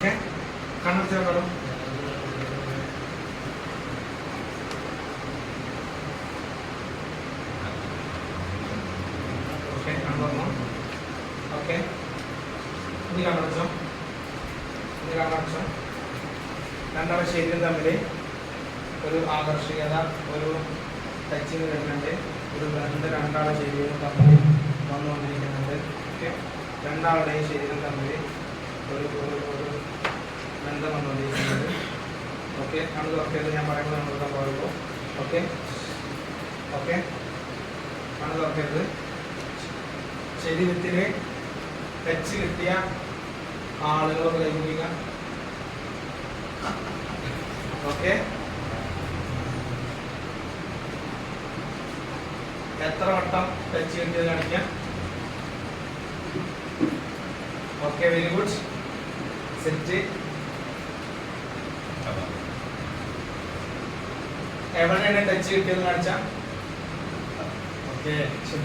Okay. കണ്ണടച്ച് നോക്കണം okay കണ്ണുറന്നു okay. ഇനി കണ്ണടച്ചോ ഇനി കണ്ണടച്ചോ രണ്ടാളെ ശരീരം തമ്മിൽ ഒരു ആകർഷികത ഒരു ടച്ചിങ് വരുന്നുണ്ട്. ഒരു ബന്ധം രണ്ടാളെ ശരീരം തമ്മിൽ വന്നുകൊണ്ടിരിക്കുന്നുണ്ട്. ഓക്കെ. രണ്ടാളുടെയും ശരീരം തമ്മിൽ ഒരു ഒരു ഒരു ബന്ധം വന്നുകൊണ്ടിരിക്കുന്നത് ഓക്കെ നമ്മൾ വർക്ക് ചെയ്ത് ഞാൻ പറയുമ്പോൾ നമ്മൾ എടുക്കാൻ പാടുള്ളൂ ഓക്കെ ഓക്കെ കണ്ണു തുറക്കരുത് ശരീരത്തിന് ടച്ച് കിട്ടിയ ആളുകളൊക്കെ കൈപിടിക്കാം ഓക്കെ എത്ര വട്ടം ടച്ച് കിട്ടിയത് കാണിക്കാം. ഓക്കെ വെരി ഗുഡ് സെറ്റ് എവിടെയാണ് ടച്ച് കിട്ടിയെന്ന് കാണിച്ച? ഓക്കെ ശരി